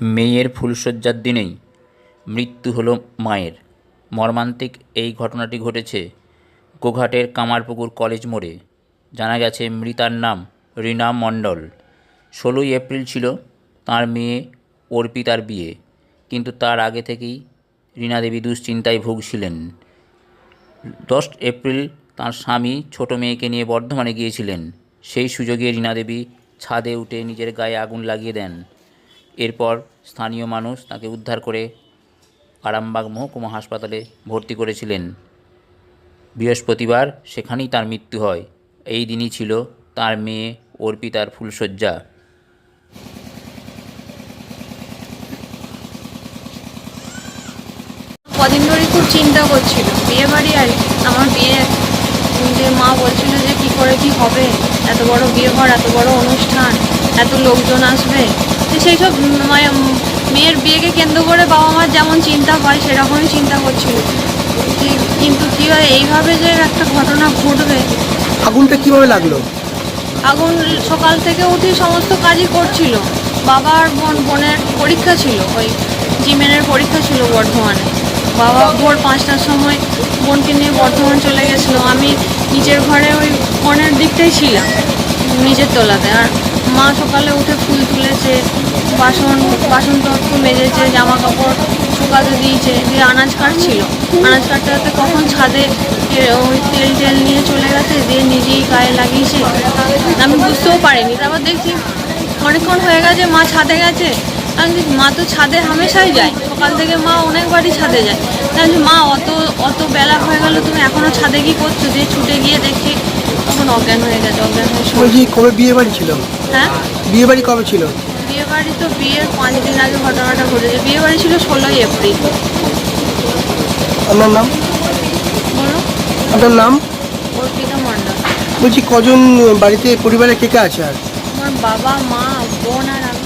মেয়ের ফুলশয্যার দিনেই মৃত্যু হলো মায়ের। মর্মান্তিক এই ঘটনাটি ঘটেছে গোঘাটের কামারপুকুর কলেজ মোড়ে। জানা গেছে, মৃতার নাম রীনা মণ্ডল। ষোলোই এপ্রিল ছিল তার মেয়ে অর্পিতার বিয়ে, কিন্তু তার আগে থেকেই রীনা দেবী দুশ্চিন্তায় ভুগছিলেন। দশ এপ্রিল তার স্বামী ছোট মেয়েকে নিয়ে বর্ধমানে গিয়েছিলেন। সেই সুযোগে রীনা দেবী ছাদে উঠে নিজের গায়ে আগুন লাগিয়ে দেন। এরপর স্থানীয় মানুষ তাকে উদ্ধার করে আরামবাগ মহকুমা হাসপাতালে ভর্তি করেছিলেন। বৃহস্পতিবার সেখানেই তার মৃত্যু হয়। এই দিনই ছিল তার মেয়ে অর্পিতার ফুলশয্যা। কদিন ধরে খুব চিন্তা করছিল। বিয়ে বাড়ি আর। আমার বিয়ে যে মা বলছিল যে কি করে কি হবে? এত বড় বিয়ে ঘর এত বড় অনুষ্ঠান এত লোকজন আসবে। তো সেই সব মায়ের মেয়ের বিয়েকে কেন্দ্র করে বাবা মার যেমন চিন্তা হয় সেরকমই চিন্তা করছিল কিন্তু কী হয় এইভাবে যে একটা ঘটনা ঘটবে। আগুনটা কীভাবে লাগল? আগুন সকাল থেকে উঠে সমস্ত কাজই করছিল। বাবার বোন বোনের পরীক্ষা ছিল ওই জিমেনের পরীক্ষা ছিল বর্ধমানে। বাবা ভোর পাঁচটার সময় বোনকে নিয়ে বর্ধমান চলে গেছিল আমি নিজের ঘরে ওই বোনের দিকটাই ছিলাম, নিজের তোলাতে। আর মা সকালে উঠে ফুল তুলেছে, বাসন বাসনপত্র মেজেছে জামা কাপড় শুকাতে দিয়েছে, দিয়ে আনাজ কাটছিল। আনাজ কাটতে কাটতে কখন ছাদে ওই তেল টেল নিয়ে চলে গেছে, দিয়ে নিজেই গায়ে লাগিয়েছে। আমি বুঝতেও পারিনি। তারপর দেখছি অনেকক্ষণ হয়ে গেছে, মা ছাদে গেছে। আমি মা তো ছাদে হামেশাই যায়। সকাল থেকে মা অনেকবারই ছাদে যায়। তাই মা অত অত বেলা হয়ে গেল তুমি এখনও ছাদে কি করছ? যে ছুটে গিয়ে দেখি তখন অজ্ঞান হয়ে গেছে অজ্ঞান হয়ে বলছি কবে বিয়ে বাড়ি ছিল? হ্যাঁ? বিয়ে বাড়ি কবে ছিল? বিয়ে বাড়ি তো বিয়ের পাঁচ দিন আগে ঘটনাটা ঘটেছে। বিয়ে বাড়ি ছিল ষোলোই এপ্রিল। আপনার নাম? বলো। আপনার নাম? অর্পিতা মণ্ডল। বলছি কজন বাড়িতে পরিবারে কে কে আছে আর? আমার বাবা মা বোন আর আমি।